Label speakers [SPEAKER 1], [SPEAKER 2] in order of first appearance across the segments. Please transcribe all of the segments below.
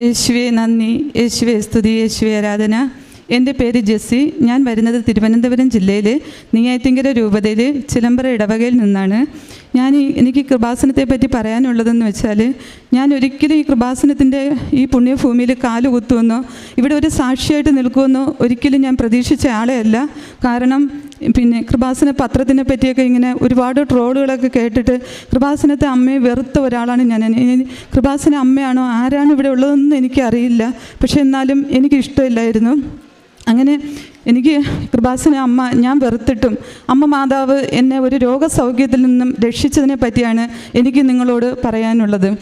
[SPEAKER 1] യേശുവെ നന്ദി. യേശുവെ സ്തുതി. യേശുവെ ആരാധന. എന്റെ പേര് ജെസ്സി. ഞാൻ വരുന്നത് തിരുവനന്തപുരം ജില്ലയിലെ നെയ്യാറ്റിങ്കര രൂപതയിൽ ചിലമ്പറ ഇടവകയിൽ നിന്നാണ്. ഞാൻ ഈ എനിക്ക് കൃപാസനത്തെ പറ്റി പറയാനുള്ളതെന്ന് വെച്ചാൽ ഞാൻ ഒരിക്കലും ഈ കൃപാസനത്തിന്റെ ഈ പുണ്യഭൂമിയിൽ കാൽ കുത്തുമെന്നോ ഇവിടെ ഒരു സാക്ഷിയായിട്ട് നിൽക്കുമെന്നോ ഒരിക്കലും ഞാൻ പ്രതീക്ഷിച്ച ആളെയല്ല കാരണം പിന്നെ കൃപാസന പത്രത്തിനെ പറ്റിയൊക്കെ ഇങ്ങനെ ഒരുപാട് ട്രോളുകളൊക്കെ കേട്ടിട്ട് കൃപാസനത്തെ അമ്മയെ വെറുത്ത ഒരാളാണ് ഞാൻ. കൃപാസന അമ്മയാണോ? ആരാണ് ഇവിടെ ഉള്ളതെന്ന് എനിക്കറിയില്ല. പക്ഷെ എന്നാലും എനിക്ക് ഇഷ്ടമില്ലായിരുന്നു. അങ്ങനെ എനിക്ക് കൃപാസന അമ്മ ഞാൻ വെറുത്തിട്ടും അമ്മ മാതാവ് എന്നെ ഒരു രോഗസൗഖ്യത്തിൽ നിന്നും രക്ഷിച്ചതിനെ പറ്റിയാണ് എനിക്ക് നിങ്ങളോട് പറയാനുള്ളത്.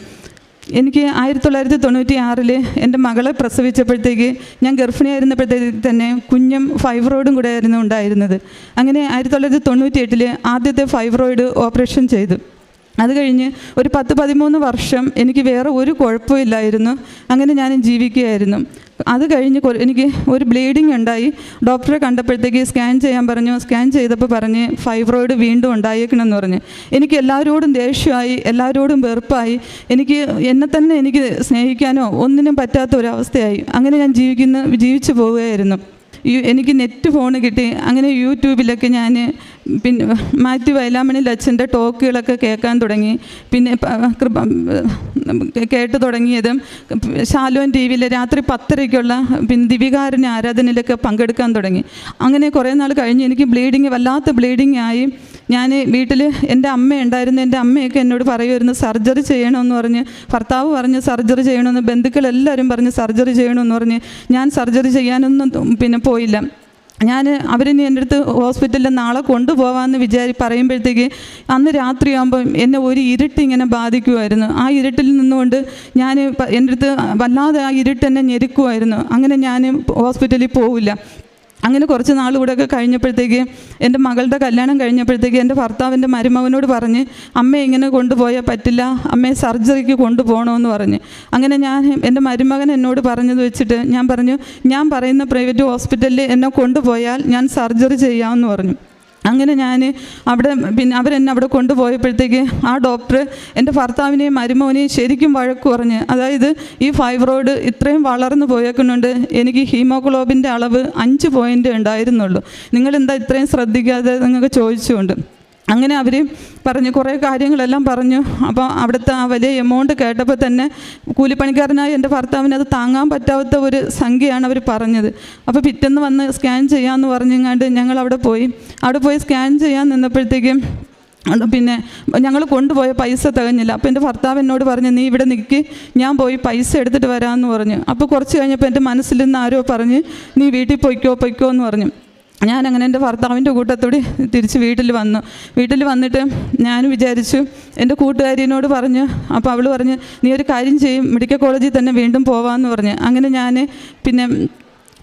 [SPEAKER 1] എനിക്ക് ആയിരത്തി തൊള്ളായിരത്തി തൊണ്ണൂറ്റി ആറിൽ എന്റെ മകളെ പ്രസവിച്ചപ്പോഴത്തേക്ക് ഞാൻ ഗർഭിണിയായിരുന്നപ്പോഴത്തേക്ക് തന്നെ കുഞ്ഞും ഫൈബ്രോയിഡും കൂടെ ആയിരുന്നു ഉണ്ടായിരുന്നത്. അങ്ങനെ ആയിരത്തി തൊള്ളായിരത്തി തൊണ്ണൂറ്റി എട്ടിൽ ആദ്യത്തെ ഫൈബ്രോയിഡ് ഓപ്പറേഷൻ ചെയ്തു. അത് കഴിഞ്ഞ് ഒരു പത്ത് പതിമൂന്ന് വർഷം എനിക്ക് വേറെ ഒരു കുഴപ്പമില്ലായിരുന്നു അങ്ങനെ ഞാൻ ജീവിക്കുകയായിരുന്നു. അത് കഴിഞ്ഞ് എനിക്ക് ഒരു ബ്ലീഡിങ് ഉണ്ടായി. ഡോക്ടറെ കണ്ടപ്പോഴത്തേക്ക് സ്കാൻ ചെയ്യാൻ പറഞ്ഞു. സ്കാൻ ചെയ്തപ്പോൾ പറഞ്ഞ് ഫൈബ്രോയിഡ് വീണ്ടും ഉണ്ടായേക്കണമെന്ന് പറഞ്ഞ്. എനിക്ക് എല്ലാവരോടും ദേഷ്യമായി എല്ലാവരോടും വെറുപ്പായി. എനിക്ക് എന്നെ തന്നെ എനിക്ക് സ്നേഹിക്കാനോ ഒന്നിനും പറ്റാത്ത ഒരവസ്ഥയായി. അങ്ങനെ ഞാൻ ജീവിക്കുന്ന ജീവിച്ചു പോവുകയായിരുന്നു. എനിക്ക് നെറ്റ് ഫോൺ കിട്ടി. അങ്ങനെ യൂട്യൂബിലൊക്കെ ഞാൻ പിന്നെ മാത്യു വയലാമണിൽ അച്ഛന്റെ ടോക്കുകളൊക്കെ കേൾക്കാൻ തുടങ്ങി. പിന്നെ കേട്ട് തുടങ്ങിയതും ശാലോൻ ടി വിയിൽ രാത്രി പത്തരയ്ക്കുള്ള പിന്നെ ദിവികാരന്റെ ആരാധനയിലൊക്കെ പങ്കെടുക്കാൻ തുടങ്ങി. അങ്ങനെ കുറേ നാൾ കഴിഞ്ഞ് എനിക്ക് ബ്ലീഡിങ് വല്ലാത്ത ബ്ലീഡിങ് ആയി. ഞാൻ വീട്ടിൽ എന്റെ അമ്മ ഉണ്ടായിരുന്നു. എന്റെ അമ്മയൊക്കെ എന്നോട് പറയുമായിരുന്നു സർജറി ചെയ്യണമെന്ന് പറഞ്ഞ് ഭർത്താവ് പറഞ്ഞ് സർജറി ചെയ്യണമെന്ന് ബന്ധുക്കളെല്ലാവരും പറഞ്ഞ് സർജറി ചെയ്യണമെന്ന് പറഞ്ഞ് ഞാൻ സർജറി ചെയ്യാനൊന്നും പിന്നെ പോയില്ല. ഞാൻ അവരിനി എന്റെ അടുത്ത് ഹോസ്പിറ്റലിൽ നാളെ കൊണ്ടുപോകാമെന്ന് വിചാരി പറയുമ്പോഴത്തേക്ക് അന്ന് രാത്രിയാകുമ്പം എന്നെ ഒരു ഇരുട്ട് ഇങ്ങനെ ബാധിക്കുമായിരുന്നു ആ ഇരുട്ടിൽ നിന്നുകൊണ്ട് ഞാൻ എന്റെ അടുത്ത് വല്ലാതെ ആ ഇരുട്ട് എന്നെ ഞെരുക്കുമായിരുന്നു അങ്ങനെ ഞാൻ ഹോസ്പിറ്റലിൽ പോവില്ല. അങ്ങനെ കുറച്ച് നാൾ ഇവിടെയൊക്കെ കഴിഞ്ഞപ്പോഴത്തേക്ക് എന്റെ മകളുടെ കല്യാണം കഴിഞ്ഞപ്പോഴത്തേക്ക് എന്റെ ഭർത്താവിന്റെ മരുമകനോട് പറഞ്ഞ് അമ്മയെ ഇങ്ങനെ കൊണ്ടുപോയാൽ പറ്റില്ല. അമ്മയെ സർജറിക്ക് കൊണ്ടുപോകണമെന്ന് പറഞ്ഞ്. അങ്ങനെ ഞാൻ എന്റെ മരുമകൻ എന്നോട് പറഞ്ഞത് വെച്ചിട്ട് ഞാൻ പറഞ്ഞു ഞാൻ പറയുന്ന പ്രൈവറ്റ് ഹോസ്പിറ്റലിൽ എന്നെ കൊണ്ടുപോയാൽ ഞാൻ സർജറി ചെയ്യാമെന്ന് പറഞ്ഞു. അങ്ങനെ ഞാൻ അവിടെ പിന്നെ അവരെന്നെ അവിടെ കൊണ്ടുപോയപ്പോഴത്തേക്ക് ആ ഡോക്ടർ എന്റെ ഭർത്താവിനെയും മരുമോനെയും ശരിക്കും വഴക്ക് പറഞ്ഞ് അതായത് ഈ ഫൈബ്രോയിഡ് ഇത്രയും വളർന്നു പോയേക്കുന്നുണ്ട് എനിക്ക് ഹീമോഗ്ലോബിന്റെ അളവ് അഞ്ച് പോയിന്റ് ഉണ്ടായിരുന്നുള്ളൂ. നിങ്ങളെന്താ ഇത്രയും ശ്രദ്ധിക്കാതെ നിങ്ങൾക്ക് ചോദിച്ചുകൊണ്ട്. അങ്ങനെ അവർ പറഞ്ഞു കുറേ കാര്യങ്ങളെല്ലാം പറഞ്ഞു. അപ്പോൾ അവിടുത്തെ ആ വലിയ എമൗണ്ട് കേട്ടപ്പോൾ തന്നെ കൂലിപ്പണിക്കാരനായ എന്റെ ഭർത്താവിന് അത് താങ്ങാൻ പറ്റാത്ത ഒരു സംഖ്യയാണ് അവർ പറഞ്ഞത്. അപ്പോൾ പിറ്റേന്ന് വന്ന് സ്കാൻ ചെയ്യാമെന്ന് പറഞ്ഞങ്ങാണ്ട് ഞങ്ങൾ അവിടെ പോയി. അവിടെ പോയി സ്കാൻ ചെയ്യാൻ നിന്നപ്പോഴത്തേക്കും പിന്നെ ഞങ്ങൾ കൊണ്ടുപോയ പൈസ തികഞ്ഞില്ല. അപ്പോൾ എന്റെ ഭർത്താവ് എന്നോട് പറഞ്ഞു നീ ഇവിടെ നിൽക്ക് ഞാൻ പോയി പൈസ എടുത്തിട്ട് വരാമെന്ന് പറഞ്ഞു. അപ്പോൾ കുറച്ച് കഴിഞ്ഞപ്പോൾ എന്റെ മനസ്സിൽ നിന്ന് ആരോ പറഞ്ഞ് നീ വീട്ടിൽ പൊയ്ക്കോ പൊയ്ക്കോ എന്ന് പറഞ്ഞു. ഞാൻ അങ്ങനെ എന്റെ ഭർത്താവിന്റെ കൂട്ടത്തോടെ തിരിച്ച് വീട്ടിൽ വന്നു. വീട്ടിൽ വന്നിട്ട് ഞാൻ വിചാരിച്ചു എന്റെ കൂട്ടുകാരിനോട് പറഞ്ഞു അപ്പോൾ അവൾ പറഞ്ഞ് നീ ഒരു കാര്യം ചെയ്യും മെഡിക്കൽ കോളേജിൽ തന്നെ വീണ്ടും പോവാമെന്ന് പറഞ്ഞ്. അങ്ങനെ ഞാൻ പിന്നെ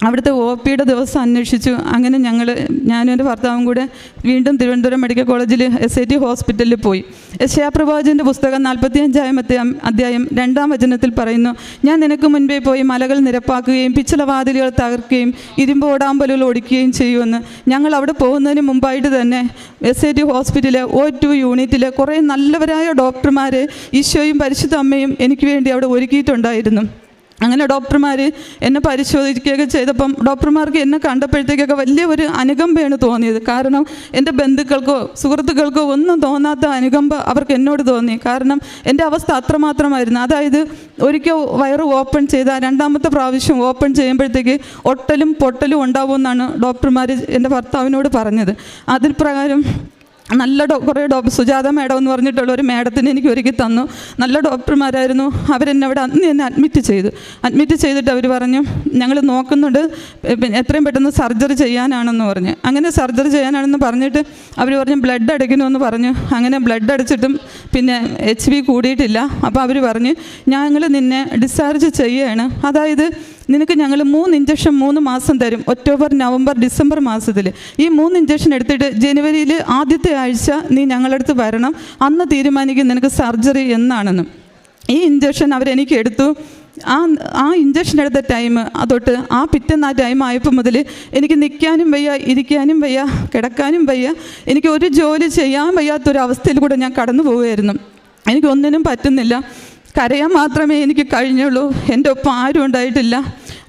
[SPEAKER 1] അവിടുത്തെ ഒ പിയുടെ ദിവസം അന്വേഷിച്ചു. അങ്ങനെ ഞങ്ങൾ ഞാനും എന്റെ ഭർത്താവും കൂടെ വീണ്ടും തിരുവനന്തപുരം മെഡിക്കൽ കോളേജിൽ എസ് ഐ ടി ഹോസ്പിറ്റലിൽ പോയി. യശയാപ്രവാചന്റെ പുസ്തകം നാൽപ്പത്തി അഞ്ചാമത്തെ അധ്യായം രണ്ടാം വചനത്തിൽ പറയുന്നു ഞാൻ നിനക്ക് മുൻപേ പോയി മലകൾ നിരപ്പാക്കുകയും പിച്ചളവാതിലുകൾ തകർക്കുകയും ഇരുമ്പ് ഓടാമ്പലുകൾ ഓടിക്കുകയും ചെയ്യുമെന്ന്. ഞങ്ങൾ അവിടെ പോകുന്നതിന് മുമ്പായിട്ട് തന്നെ എസ് ഐ ടി ഹോസ്പിറ്റലിലെ ഒ ടു യൂണിറ്റിലെ കുറേ നല്ലവരായ ഡോക്ടർമാരെ ഈശോയും പരിശുദ്ധ അമ്മയും എനിക്ക് വേണ്ടി അവിടെ ഒരുക്കിയിട്ടുണ്ടായിരുന്നു. അങ്ങനെ ഡോക്ടർമാർ എന്നെ പരിശോധിക്കുകയൊക്കെ ചെയ്തപ്പം ഡോക്ടർമാർക്ക് എന്നെ കണ്ടപ്പോഴത്തേക്കൊക്കെ വലിയ ഒരു അനുകമ്പയാണ് തോന്നിയത്. കാരണം എന്റെ ബന്ധുക്കൾക്കോ സുഹൃത്തുക്കൾക്കോ ഒന്നും തോന്നാത്ത അനുകമ്പ അവർക്ക് എന്നോട് തോന്നി. കാരണം എന്റെ അവസ്ഥ അത്രമാത്രമായിരുന്നു. അതായത് ഒരിക്കൽ വയറ് ഓപ്പൺ ചെയ്ത രണ്ടാമത്തെ പ്രാവശ്യം ഓപ്പൺ ചെയ്യുമ്പോഴത്തേക്ക് ഒട്ടലും പൊട്ടലും ഉണ്ടാവുമെന്നാണ് ഡോക്ടർമാർ എന്റെ ഭർത്താവിനോട് പറഞ്ഞത്. അതിൽ പ്രകാരം നല്ല ഡോ കുറേ ഡോക്ടർ സുജാത മേഡം എന്ന് പറഞ്ഞിട്ടുള്ള ഒരു മേഡത്തിന് എനിക്ക് ഒരുക്കി തന്നു. നല്ല ഡോക്ടർമാരായിരുന്നു. അവരെന്നെ അവിടെ അന്ന് എന്നെ അഡ്മിറ്റ് ചെയ്തു. അഡ്മിറ്റ് ചെയ്തിട്ട് അവർ പറഞ്ഞു ഞങ്ങൾ നോക്കുന്നുണ്ട്. എത്രയും പെട്ടെന്ന് സർജറി ചെയ്യാനാണെന്ന് പറഞ്ഞു. അങ്ങനെ സർജറി ചെയ്യാനാണെന്ന് പറഞ്ഞിട്ട് അവർ പറഞ്ഞു ബ്ലഡ് അടിക്കണമെന്ന് പറഞ്ഞു. അങ്ങനെ ബ്ലഡ് അടിച്ചിട്ടും പിന്നെ എച്ച് ബി കൂടിയിട്ടില്ല. അപ്പോൾ അവർ പറഞ്ഞു ഞങ്ങൾ നിന്നെ ഡിസ്ചാർജ് ചെയ്യുകയാണ് അതായത് നിനക്ക് ഞങ്ങൾ മൂന്ന് ഇഞ്ചക്ഷൻ മൂന്ന് മാസം തരും. ഒക്ടോബർ നവംബർ ഡിസംബർ മാസത്തിൽ. ഈ മൂന്ന് ഇഞ്ചക്ഷൻ എടുത്തിട്ട് ജനുവരിയിൽ ആദ്യത്തെ ആഴ്ച നീ ഞങ്ങളുടെ അടുത്ത് വരണം. അന്ന് തീരുമാനിക്കും നിനക്ക് സർജറി എന്നാണെന്ന്. ഈ ഇഞ്ചക്ഷൻ അവരെനിക്ക് എടുത്തു. ആ ആ ഇഞ്ചക്ഷൻ എടുത്ത ടൈം അതൊട്ട് ആ പിറ്റേന്ന് ആ ടൈം ആയപ്പോൾ മുതൽ എനിക്ക് നിൽക്കാനും വയ്യ ഇരിക്കാനും വയ്യ കിടക്കാനും വയ്യ. എനിക്ക് ഒരു ജോലി ചെയ്യാൻ വയ്യാത്തൊരവസ്ഥയിൽ കൂടെ ഞാൻ കടന്നു പോവുമായിരുന്നു എനിക്കൊന്നിനും പറ്റുന്നില്ല. കരയാൻ മാത്രമേ എനിക്ക് കഴിഞ്ഞുള്ളൂ. എന്റെ ഒപ്പം ആരും ഉണ്ടായിട്ടില്ല.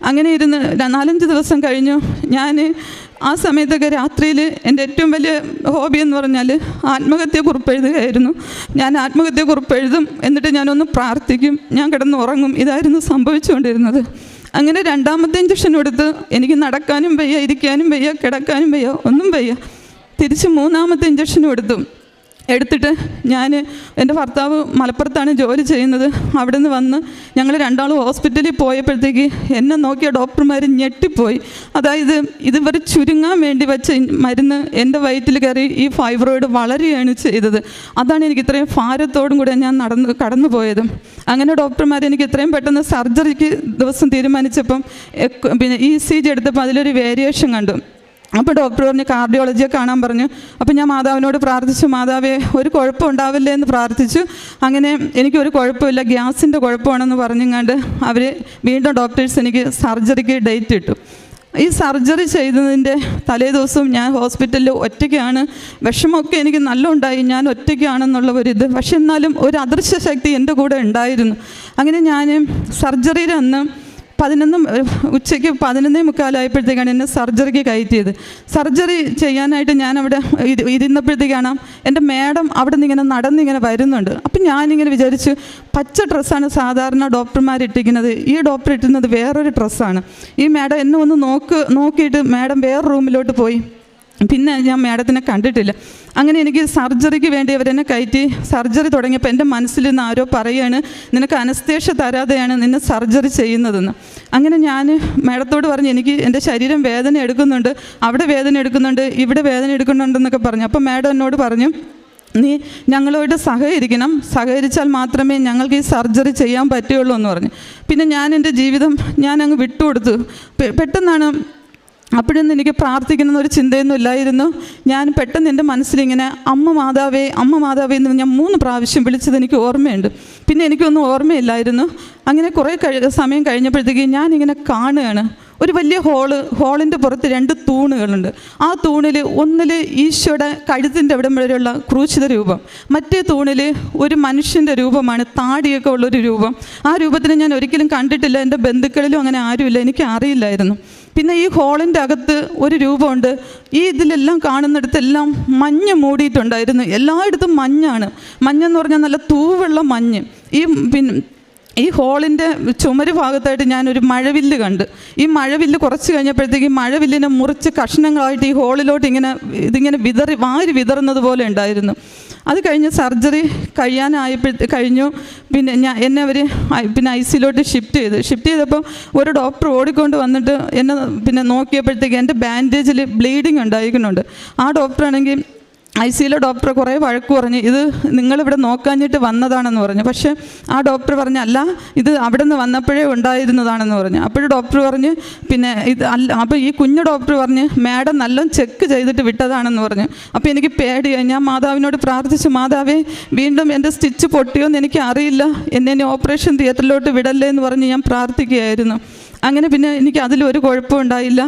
[SPEAKER 1] അങ്ങനെ ഇരുന്ന് നാലഞ്ച് ദിവസം കഴിഞ്ഞു. ഞാൻ ആ സമയത്തൊക്കെ രാത്രിയിൽ എന്റെ ഏറ്റവും വലിയ ഹോബി എന്ന് പറഞ്ഞാൽ ആത്മഹത്യ കുറിപ്പ് എഴുതുകയായിരുന്നു ഞാൻ ആത്മഹത്യ കുറിപ്പ് എഴുതും എന്നിട്ട് ഞാനൊന്ന് പ്രാർത്ഥിക്കും. ഞാൻ കിടന്ന് ഉറങ്ങും ഇതായിരുന്നു സംഭവിച്ചുകൊണ്ടിരുന്നത്. അങ്ങനെ രണ്ടാമത്തെ ഇഞ്ചക്ഷൻ കൊടുത്ത് എനിക്ക് നടക്കാനും വയ്യ ഇരിക്കാനും വയ്യ കിടക്കാനും വയ്യ ഒന്നും വയ്യ. തിരിച്ച് മൂന്നാമത്തെ ഇഞ്ചക്ഷൻ കൊടുത്തു എടുത്തിട്ട് ഞാൻ എന്റെ ഭർത്താവ് മലപ്പുറത്താണ് ജോലി ചെയ്യുന്നത്. അവിടെ നിന്ന് വന്ന് ഞങ്ങൾ രണ്ടാളും ഹോസ്പിറ്റലിൽ പോയപ്പോഴത്തേക്ക് എന്നെ നോക്കിയ ഡോക്ടർമാർ ഞെട്ടിപ്പോയി. അതായത് ഇതുവരെ ചുരുങ്ങാൻ വേണ്ടി വെച്ച മരുന്ന് എന്റെ വയറ്റിൽ കയറി ഈ ഫൈബ്രോയിഡ് വളരുകയാണ് ചെയ്തത്. അതാണ് എനിക്ക് ഇത്രയും ഭാരത്തോടും കൂടെ ഞാൻ നടന്ന് കടന്നു പോയത്. അങ്ങനെ ഡോക്ടർമാർ എനിക്ക് ഇത്രയും പെട്ടെന്ന് സർജറിക്ക് ദിവസം തീരുമാനിച്ചപ്പം പിന്നെ ഇ സി ജി എടുത്തപ്പോൾ അതിലൊരു വേരിയേഷൻ കണ്ടു. അപ്പോൾ ഡോക്ടർ പറഞ്ഞു കാർഡിയോളജിയെ കാണാൻ പറഞ്ഞു. അപ്പോൾ ഞാൻ മാതാവിനോട് പ്രാർത്ഥിച്ചു മാതാവേ ഒരു കുഴപ്പം ഉണ്ടാവില്ലേ എന്ന് പ്രാർത്ഥിച്ചു. അങ്ങനെ എനിക്കൊരു കുഴപ്പമില്ല ഗ്യാസിന്റെ കുഴപ്പമാണെന്ന് പറഞ്ഞുകൊണ്ട് അവർ വീണ്ടും ഡോക്ടേഴ്സ് എനിക്ക് സർജറിക്ക് ഡേറ്റ് ഇട്ടു. ഈ സർജറി ചെയ്തതിന്റെ തലേ ദിവസവും ഞാൻ ഹോസ്പിറ്റലിൽ ഒറ്റയ്ക്കാണ്. വിഷമമൊക്കെ എനിക്ക് നല്ല ഉണ്ടായി ഞാൻ ഒറ്റയ്ക്കാണെന്നുള്ള ഒരിത് പക്ഷെ എന്നാലും ഒരു അദൃശ്യ ശക്തി എന്റെ കൂടെ ഉണ്ടായിരുന്നു. അങ്ങനെ ഞാൻ സർജറിയിൽ അന്ന് പതിനൊന്ന് ഉച്ചയ്ക്ക് പതിനൊന്നേ മുക്കാലായപ്പോഴത്തേക്കാണ് എന്നെ സർജറിക്ക് കയറ്റിയത്. സർജറി ചെയ്യാനായിട്ട് ഞാൻ അവിടെ ഇരു- ഇരുന്നപ്പോഴത്തേക്കാണ് എന്റെ മേഡം അവിടെ നിന്ന് ഇങ്ങനെ നടന്നിങ്ങനെ വരുന്നുണ്ട്. അപ്പം ഞാനിങ്ങനെ വിചാരിച്ചു പച്ച ഡ്രസ്സാണ് സാധാരണ ഡോക്ടർമാർ ഇട്ടിരിക്കുന്നത് ഈ ഡോക്ടർ ഇട്ടുന്നത് വേറൊരു ഡ്രസ്സാണ്. ഈ മേഡം എന്നെ ഒന്ന് നോക്ക് നോക്കിയിട്ട് മേഡം വേറെ റൂമിലോട്ട് പോയി. പിന്നെ ഞാൻ മാഡത്തിനെ കണ്ടിട്ടില്ല. അങ്ങനെ എനിക്ക് സർജറിക്ക് വേണ്ടി അവരെന്നെ കയറ്റി. സർജറി തുടങ്ങിയപ്പോൾ എന്റെ മനസ്സിൽ നിന്ന് ആരോ പറയുകയാണ് നിനക്ക് അനസ്തേഷ്യ തരാതെയാണ് നിന്നെ സർജറി ചെയ്യുന്നതെന്ന്. അങ്ങനെ ഞാൻ മാഡത്തോട് പറഞ്ഞ് എനിക്ക് എന്റെ ശരീരം വേദന എടുക്കുന്നുണ്ട് അവിടെ വേദന എടുക്കുന്നുണ്ട് ഇവിടെ വേദന എടുക്കുന്നുണ്ടെന്നൊക്കെ പറഞ്ഞു. അപ്പോൾ മാഡം എന്നോട് പറഞ്ഞു നീ ഞങ്ങളോട് സഹകരിക്കണം. സഹകരിച്ചാൽ മാത്രമേ ഞങ്ങൾക്ക് ഈ സർജറി ചെയ്യാൻ പറ്റുകയുള്ളൂ എന്ന് പറഞ്ഞു. പിന്നെ ഞാൻ എന്റെ ജീവിതം ഞാൻ അങ്ങ് വിട്ടുകൊടുത്തു പെട്ടെന്നാണ് അപ്പോഴൊന്നും എനിക്ക് പ്രാർത്ഥിക്കുന്ന ഒരു ചിന്തയൊന്നും ഇല്ലായിരുന്നു. ഞാൻ പെട്ടെന്ന് എന്റെ മനസ്സിലിങ്ങനെ അമ്മ മാതാവേ അമ്മ മാതാവേ എന്ന് ഞാൻ മൂന്ന് പ്രാവശ്യം വിളിച്ചത് എനിക്ക് ഓർമ്മയുണ്ട്. പിന്നെ എനിക്കൊന്നും ഓർമ്മയില്ലായിരുന്നു. അങ്ങനെ കുറേ കഴി സമയം കഴിഞ്ഞപ്പോഴത്തേക്ക് ഞാനിങ്ങനെ കാണുകയാണ്. ഒരു വലിയ ഹോൾ ഹോളിന്റെ പുറത്ത് രണ്ട് തൂണുകളുണ്ട്. ആ തൂണിൽ ഒന്നിൽ ഈശോയുടെ കഴുത്തിന്റെ അവിടം വരെയുള്ള ക്രൂശിത രൂപം മറ്റേ തൂണിൽ ഒരു മനുഷ്യന്റെ രൂപമാണ് താടിയൊക്കെ ഉള്ളൊരു രൂപം. ആ രൂപത്തിന് ഞാൻ ഒരിക്കലും കണ്ടിട്ടില്ല. എന്റെ ബന്ധുക്കളിലും അങ്ങനെ ആരുമില്ല. എനിക്ക് അറിയില്ലായിരുന്നു പിന്നെ ഈ ഹോളിന്റെ അകത്ത് ഒരു രൂപമുണ്ട്. ഈ ഇതിലെല്ലാം കാണുന്നിടത്തെല്ലാം മഞ്ഞ് മൂടിയിട്ടുണ്ടായിരുന്നു. എല്ലായിടത്തും മഞ്ഞാണ്. മഞ്ഞെന്ന് പറഞ്ഞാൽ നല്ല തൂവെള്ള മഞ്ഞ്. ഈ പിന്നെ ഈ ഹോളിന്റെ ചുമര് ഭാഗത്തായിട്ട് ഞാനൊരു മഴവില്ല് കണ്ട്. ഈ മഴവില്ല് കുറച്ച് കഴിഞ്ഞപ്പോഴത്തേക്ക് മഴവില്ലിനെ മുറിച്ച് കഷ്ണങ്ങളായിട്ട് ഈ ഹോളിലോട്ട് ഇങ്ങനെ ഇതിങ്ങനെ വിതറി വാരി വിതറുന്നത് പോലെ ഉണ്ടായിരുന്നു. അത് കഴിഞ്ഞ് സർജറി കഴിയാനായപ്പോഴത്തെ കഴിഞ്ഞു. പിന്നെ ഞാൻ എന്നെ അവർ പിന്നെ ഐ സിയിലോട്ട് ഷിഫ്റ്റ് ചെയ്തു. ഷിഫ്റ്റ് ചെയ്തപ്പോൾ ഒരു ഡോക്ടർ ഓടിക്കൊണ്ട് വന്നിട്ട് എന്നെ പിന്നെ നോക്കിയപ്പോഴത്തേക്ക് എന്റെ ബാൻഡേജിൽ ബ്ലീഡിങ് ഉണ്ടായിരിക്കുന്നുണ്ട്. ആ ഡോക്ടറാണെങ്കിൽ ഐ സിയിലെ ഡോക്ടർ കുറേ വഴക്ക് പറഞ്ഞ് ഇത് നിങ്ങളിവിടെ നോക്കാഞ്ഞിട്ട് വന്നതാണെന്ന് പറഞ്ഞു. പക്ഷെ ആ ഡോക്ടർ പറഞ്ഞു അല്ല ഇത് അവിടെ നിന്ന് വന്നപ്പോഴേ ഉണ്ടായിരുന്നതാണെന്ന് പറഞ്ഞു. അപ്പോഴും ഡോക്ടർ പറഞ്ഞ് പിന്നെ ഇത് അല്ല അപ്പോൾ ഈ കുഞ്ഞു ഡോക്ടർ പറഞ്ഞ് മാഡം നല്ല ചെക്ക് ചെയ്തിട്ട് വിട്ടതാണെന്ന് പറഞ്ഞു. അപ്പോൾ എനിക്ക് പേടിയായി. ഞാൻ മാതാവിനോട് പ്രാർത്ഥിച്ചു മാതാവേ വീണ്ടും എന്റെ സ്റ്റിച്ച് പൊട്ടിയോ എന്ന് എനിക്ക് അറിയില്ല എന്നെ ഓപ്പറേഷൻ തിയേറ്ററിലോട്ട് വിടല്ലേ എന്ന് പറഞ്ഞ് ഞാൻ പ്രാർത്ഥിക്കുകയായിരുന്നു. അങ്ങനെ പിന്നെ എനിക്ക് അതിലൊരു കുഴപ്പം ഉണ്ടായില്ല.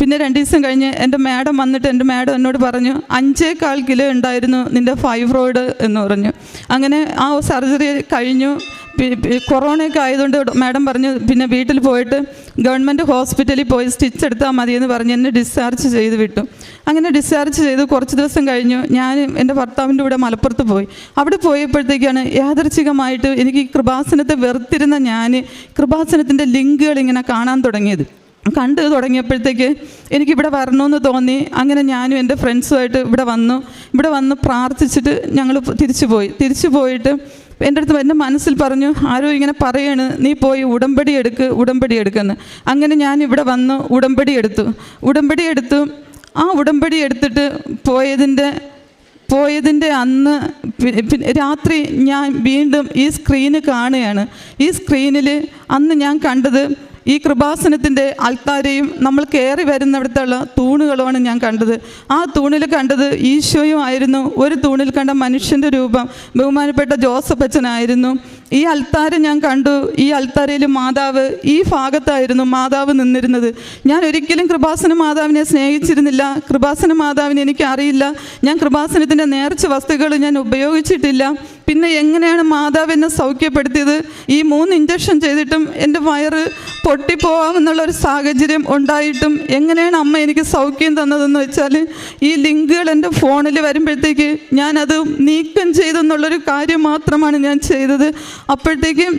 [SPEAKER 1] പിന്നെ രണ്ട് ദിവസം കഴിഞ്ഞ് എന്റെ മാഡം വന്നിട്ട് എന്റെ മാഡം എന്നോട് പറഞ്ഞു അഞ്ചേകാൽ കിലോ ഉണ്ടായിരുന്നു നിന്റെ ഫൈബ്രോയിഡ് എന്ന് പറഞ്ഞു. അങ്ങനെ ആ സർജറി കഴിഞ്ഞു. കൊറോണയൊക്കെ ആയതുകൊണ്ട് മാഡം പറഞ്ഞു പിന്നെ വീട്ടിൽ പോയിട്ട് ഗവൺമെന്റ് ഹോസ്പിറ്റലിൽ പോയി സ്റ്റിച്ച് എടുത്താൽ മതിയെന്ന് പറഞ്ഞ് എന്നെ ഡിസ്ചാർജ് ചെയ്ത് വിട്ടു. അങ്ങനെ ഡിസ്ചാർജ് ചെയ്ത് കുറച്ച് ദിവസം കഴിഞ്ഞു. ഞാൻ എന്റെ ഭർത്താവിന്റെ കൂടെ മലപ്പുറത്ത് പോയി. അവിടെ പോയപ്പോഴത്തേക്കാണ് യാദർച്ഛികമായിട്ട് എനിക്ക് കൃപാസനത്തെ വെറുത്തിരുന്ന ഞാൻ കൃപാസനത്തിന്റെ ലിങ്കുകൾ ഇങ്ങനെ കാണാൻ തുടങ്ങിയത്. കണ്ട് തുടങ്ങിയപ്പോഴത്തേക്ക് എനിക്കിവിടെ വരണമെന്ന് തോന്നി. അങ്ങനെ ഞാനും എന്റെ ഫ്രണ്ട്സുമായിട്ട് ഇവിടെ വന്നു. ഇവിടെ വന്ന് പ്രാർത്ഥിച്ചിട്ട് ഞങ്ങൾ തിരിച്ചു പോയി. തിരിച്ചു പോയിട്ട് എന്റെ അടുത്ത് എന്റെ മനസ്സിൽ പറഞ്ഞു ആരോ ഇങ്ങനെ പറയാണ് നീ പോയി ഉടമ്പടി എടുക്ക് ഉടമ്പടി എടുക്കുന്നു. അങ്ങനെ ഞാൻ ഇവിടെ വന്ന് ഉടമ്പടി എടുത്തു. ഉടമ്പടി എടുത്തു. ആ ഉടമ്പടി എടുത്തിട്ട് പോയതിന്റെ പോയതിന്റെ അന്ന് രാത്രി ഞാൻ വീണ്ടും ഈ സ്ക്രീന് കാണുകയാണ്. ഈ സ്ക്രീനിൽ അന്ന് ഞാൻ കണ്ടത് ഈ കൃപാസനത്തിന്റെ ആൾക്കാരെയും നമ്മൾ കയറി വരുന്നിടത്തുള്ള തൂണുകളുമാണ് ഞാൻ കണ്ടത്. ആ തൂണിൽ കണ്ടത് ഈശോയും ആയിരുന്നു. ഒരു തൂണിൽ കണ്ട മനുഷ്യന്റെ രൂപം. ബഹുമാനപ്പെട്ട ജോസഫ് അച്ഛനായിരുന്നു. ഈ അൽത്താര ഞാൻ കണ്ടു. ഈ അൽത്താരയിൽ മാതാവ് ഈ ഭാഗത്തായിരുന്നു മാതാവ് നിന്നിരുന്നത്. ഞാൻ ഒരിക്കലും കൃപാസന മാതാവിനെ സ്നേഹിച്ചിരുന്നില്ല. കൃപാസന മാതാവിനെ എനിക്ക് അറിയില്ല. ഞാൻ കൃപാസനത്തിന്റെ നേർച്ച വസ്തുക്കൾ ഞാൻ ഉപയോഗിച്ചിട്ടില്ല. പിന്നെ എങ്ങനെയാണ് മാതാവ് എന്നെ സൗഖ്യപ്പെടുത്തിയത്? ഈ മൂന്ന് ഇഞ്ചക്ഷൻ ചെയ്തിട്ടും എന്റെ വയറ് പൊട്ടിപ്പോവാമെന്നുള്ള ഒരു സാഹചര്യം ഉണ്ടായിട്ടും എങ്ങനെയാണ് അമ്മ എനിക്ക് സൗഖ്യം തന്നതെന്ന് വെച്ചാൽ ഈ ലിങ്കുകൾ എന്റെ ഫോണിൽ വരുമ്പോഴത്തേക്ക് ഞാനത് നീക്കം ചെയ്തെന്നുള്ളൊരു കാര്യം മാത്രമാണ് ഞാൻ ചെയ്തത്. അപ്പോഴത്തേക്കും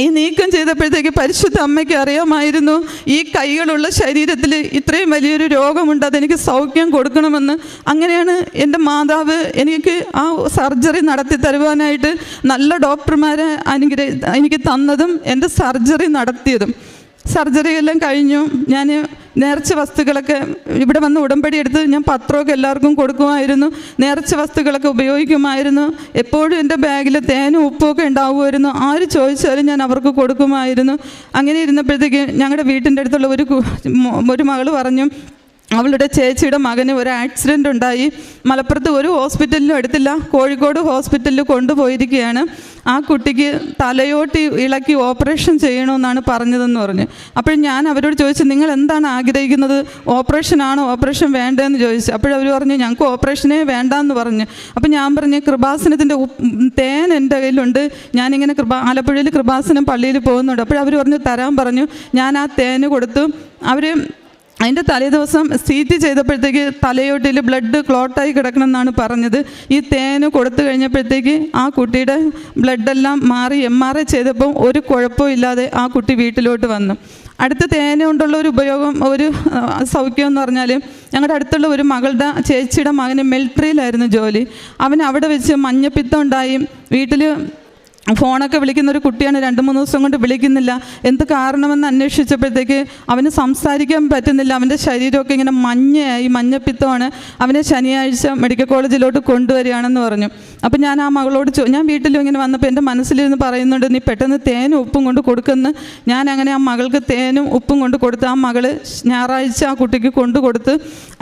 [SPEAKER 1] ഈ നീക്കം ചെയ്തപ്പോഴത്തേക്ക് പരിശുദ്ധ അമ്മയ്ക്ക് അറിയാമായിരുന്നു ഈ കൈകളുള്ള ശരീരത്തിൽ ഇത്രയും വലിയൊരു രോഗമുണ്ട് അതെനിക്ക് സൗഖ്യം കൊടുക്കണമെന്ന്. അങ്ങനെയാണ് എന്റെ മാതാവ് എനിക്ക് ആ സർജറി നടത്തി തരുവാനായിട്ട് നല്ല ഡോക്ടർമാരെ അനുഗ്രഹ എനിക്ക് തന്നതും എന്റെ സർജറി നടത്തിയതും. സർജറി എല്ലാം കഴിഞ്ഞു. ഞാൻ നേർച്ച വസ്തുക്കളൊക്കെ ഇവിടെ വന്ന് ഉടമ്പടി എടുത്ത് ഞാൻ പത്രമൊക്കെ എല്ലാവർക്കും കൊടുക്കുമായിരുന്നു. നേർച്ച വസ്തുക്കളൊക്കെ ഉപയോഗിക്കുമായിരുന്നു. എപ്പോഴും എന്റെ ബാഗിൽ തേനും ഉപ്പുമൊക്കെ ഉണ്ടാവുമായിരുന്നു. ആര് ചോദിച്ചാലും ഞാൻ അവർക്ക് കൊടുക്കുമായിരുന്നു. അങ്ങനെ ഇരുന്നപ്പോഴത്തേക്ക് ഞങ്ങളുടെ വീട്ടിന്റെ അടുത്തുള്ള ഒരു ഒരു മകൾ പറഞ്ഞു അവളുടെ ചേച്ചിയുടെ മകന് ഒരു ആക്സിഡന്റ് ഉണ്ടായി. മലപ്പുറത്ത് ഒരു ഹോസ്പിറ്റലിലും എടുത്തില്ല കോഴിക്കോട് ഹോസ്പിറ്റലിൽ കൊണ്ടുപോയിരിക്കുകയാണ്. ആ കുട്ടിക്ക് തലയോട്ടി ഇളക്കി ഓപ്പറേഷൻ ചെയ്യണമെന്നാണ് പറഞ്ഞതെന്ന് പറഞ്ഞു. അപ്പോൾ ഞാൻ അവരോട് ചോദിച്ചു നിങ്ങൾ എന്താണ് ആഗ്രഹിക്കുന്നത്? ഓപ്പറേഷൻ ആണോ? ഓപ്പറേഷൻ വേണ്ടതെന്ന് ചോദിച്ചു. അപ്പോഴവർ പറഞ്ഞു ഞങ്ങൾക്ക് ഓപ്പറേഷനേ വേണ്ടെന്ന് പറഞ്ഞു. അപ്പോൾ ഞാൻ പറഞ്ഞു കൃപാസനത്തിന്റെ തേൻ എന്റെ കയ്യിലുണ്ട്. ഞാനിങ്ങനെ കൃപാ ആലപ്പുഴയിൽ കൃപാസനം പള്ളിയിൽ പോകുന്നുണ്ട്. അപ്പോഴവർ പറഞ്ഞു തരാൻ പറഞ്ഞു. ഞാൻ ആ തേന് കൊടുത്തു. അവർ അതിന്റെ തലേദിവസം സീറ്റ് ചെയ്തപ്പോഴത്തേക്ക് തലയോട്ടിൽ ബ്ലഡ് ക്ലോട്ടായി കിടക്കണമെന്നാണ് പറഞ്ഞത്. ഈ തേന് കൊടുത്തു കഴിഞ്ഞപ്പോഴത്തേക്ക് ആ കുട്ടിയുടെ ബ്ലഡെല്ലാം മാറി എം ആർ ഐ ചെയ്തപ്പം ഒരു കുഴപ്പവും ഇല്ലാതെ ആ കുട്ടി വീട്ടിലോട്ട് വന്നു. അടുത്ത തേന കൊണ്ടുള്ള ഒരു ഉപയോഗം ഒരു സൗഖ്യം എന്ന് പറഞ്ഞാൽ ഞങ്ങളുടെ അടുത്തുള്ള ഒരു മകളുടെ ചേച്ചിയുടെ മകന് മിലിറ്ററിയിലായിരുന്നു ജോലി. അവൻ അവിടെ വെച്ച് മഞ്ഞപ്പിത്തം ഉണ്ടായി. വീട്ടിൽ ഫോണൊക്കെ വിളിക്കുന്ന ഒരു കുട്ടിയാണ് രണ്ട് മൂന്ന് ദിവസം കൊണ്ട് വിളിക്കുന്നില്ല. എന്ത് കാരണമെന്ന് അന്വേഷിച്ചപ്പോഴത്തേക്ക് അവന് സംസാരിക്കാൻ പറ്റുന്നില്ല. അവന്റെ ശരീരമൊക്കെ ഇങ്ങനെ മഞ്ഞയായി മഞ്ഞപ്പിത്തമാണ്. അവനെ ശനിയാഴ്ച മെഡിക്കൽ കോളേജിലോട്ട് കൊണ്ടുവരികയാണെന്ന് പറഞ്ഞു. അപ്പം ഞാൻ ആ മകളോട് ചോ ഞാൻ വീട്ടിലും ഇങ്ങനെ വന്നപ്പോൾ എന്റെ മനസ്സിലിരുന്ന് പറയുന്നുണ്ട് നീ പെട്ടെന്ന് തേനും ഉപ്പും കൊണ്ട് കൊടുക്കുന്നു. ഞാൻ അങ്ങനെ ആ മകൾക്ക് തേനും ഉപ്പും കൊണ്ട് കൊടുത്ത് ആ മകൾ ഞായറാഴ്ച ആ കുട്ടിക്ക് കൊണ്ടു കൊടുത്ത്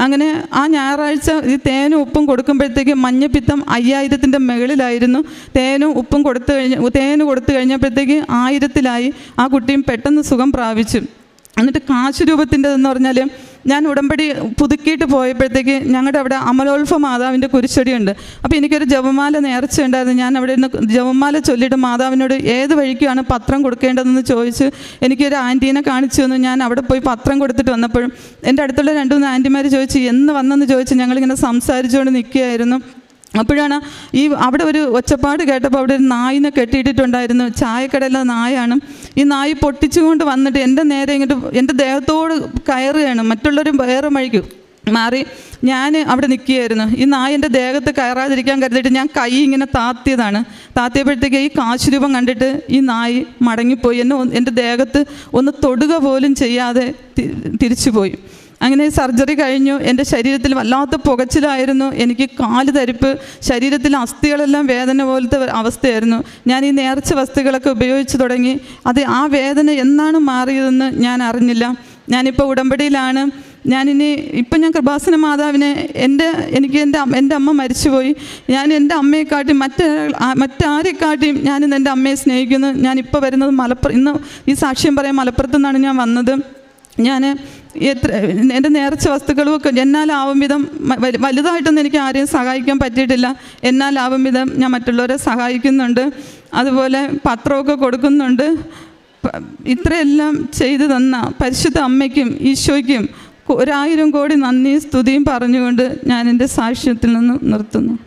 [SPEAKER 1] അങ്ങനെ ആ ഞായറാഴ്ച ഈ തേനും ഉപ്പും കൊടുക്കുമ്പോഴത്തേക്ക് മഞ്ഞപ്പിത്തം അയ്യായിരത്തിന്റെ മുകളിലായിരുന്നു തേനും ഉപ്പും കൊടുത്തു കഴിഞ്ഞ് തേന് കൊടുത്തു കഴിഞ്ഞപ്പോഴത്തേക്ക് ആയിരത്തിലായി. ആ കുട്ടിയും പെട്ടെന്ന് സുഖം പ്രാപിച്ചു. എന്നിട്ട് കാശ് രൂപത്തിന്റെതെന്ന് പറഞ്ഞാൽ ഞാൻ ഉടമ്പടി പുതുക്കിയിട്ട് പോയപ്പോഴത്തേക്ക് ഞങ്ങളുടെ അവിടെ അമലോത്ഭ മാതാവിന്റെ കുരിശടിയുണ്ട്. അപ്പോൾ എനിക്കൊരു ജപമാല നേർച്ച ഉണ്ടായിരുന്നു ഞാൻ അവിടെ നിന്ന് ജപമാല ചൊല്ലിയിട്ട് മാതാവിനോട് ഏത് വഴിക്കാണ് പത്രം കൊടുക്കേണ്ടതെന്ന് ചോദിച്ച് എനിക്കൊരു ആന്റീനെ കാണിച്ചു തന്നു. ഞാൻ അവിടെ പോയി പത്രം കൊടുത്തിട്ട് വന്നപ്പോഴും എന്റെ അടുത്തുള്ള രണ്ടു മൂന്ന് ആന്റിമാർ ചോദിച്ചു എന്ന് വന്നെന്ന് ചോദിച്ച് ഞങ്ങളിങ്ങനെ സംസാരിച്ചുകൊണ്ട് നിൽക്കുകയായിരുന്നു. അപ്പോഴാണ് ഈ അവിടെ ഒരു ഒച്ചപ്പാട് കേട്ടപ്പോൾ അവിടെ ഒരു നായിനെ കെട്ടിയിട്ടിട്ടുണ്ടായിരുന്നു. ചായക്കടയിലെ നായാണ്. ഈ നായി പൊട്ടിച്ചുകൊണ്ട് വന്നിട്ട് എന്റെ നേരെ ഇങ്ങോട്ട് എന്റെ ദേഹത്തോട് കയറുകയാണ്. മറ്റുള്ളവരും വേറെ വഴിക്ക് മാറി ഞാൻ അവിടെ നിൽക്കുകയായിരുന്നു. ഈ നായ എന്റെ ദേഹത്ത് കയറാതിരിക്കാൻ കരുതിയിട്ട് ഞാൻ കൈ ഇങ്ങനെ താത്തിയതാണ്. താത്തിയപ്പോഴത്തേക്ക് ഈ കാശ് രൂപം കണ്ടിട്ട് ഈ നായി മടങ്ങിപ്പോയി. എന്നെ എന്റെ ദേഹത്ത് ഒന്ന് തൊടുക പോലും ചെയ്യാതെ തിരിച്ചുപോയി. അങ്ങനെ സർജറി കഴിഞ്ഞു. എന്റെ ശരീരത്തിൽ വല്ലാത്ത പുകച്ചിലായിരുന്നു. എനിക്ക് കാൽ തരിപ്പ് ശരീരത്തിലെ അസ്ഥികളെല്ലാം വേദന പോലത്തെ അവസ്ഥയായിരുന്നു. ഞാൻ ഈ നേർച്ച വസ്തുക്കളൊക്കെ ഉപയോഗിച്ച് തുടങ്ങി. അത് ആ വേദന എന്നാണ് മാറിയതെന്ന് ഞാൻ അറിഞ്ഞില്ല. ഞാനിപ്പോൾ ഉടമ്പടിയിലാണ്. ഞാനിനി ഇപ്പം ഞാൻ കൃപാസന മാതാവിനെ എന്റെ എനിക്ക് എന്റെ എന്റെ അമ്മ മരിച്ചുപോയി. ഞാൻ എന്റെ അമ്മയെക്കാട്ടിയും മറ്റേ മറ്റാരെക്കാട്ടിയും ഞാനിന്ന് എന്റെ അമ്മയെ സ്നേഹിക്കുന്നു. ഞാനിപ്പോൾ വരുന്നത് മലപ്പുറം ഇന്ന് ഈ സാക്ഷ്യം പറയാൻ മലപ്പുറത്തു നിന്നാണ് ഞാൻ വന്നത്. ഞാൻ എത്ര എന്റെ നേർച്ച വസ്തുക്കളും ഒക്കെ എന്നാലാവും വിധം വലുതായിട്ടൊന്നും എനിക്ക് ആരെയും സഹായിക്കാൻ പറ്റിയിട്ടില്ല. എന്നാലാവും വിധം ഞാൻ മറ്റുള്ളവരെ സഹായിക്കുന്നുണ്ട്. അതുപോലെ പത്രമൊക്കെ കൊടുക്കുന്നുണ്ട്. ഇത്രയെല്ലാം ചെയ്തു തന്ന പരിശുദ്ധ അമ്മയ്ക്കും ഈശോയ്ക്കും ഒരായിരം കോടി നന്ദിയും സ്തുതിയും പറഞ്ഞുകൊണ്ട് ഞാൻ എന്റെ സാക്ഷ്യത്തിൽ നിന്ന് നിർത്തുന്നു.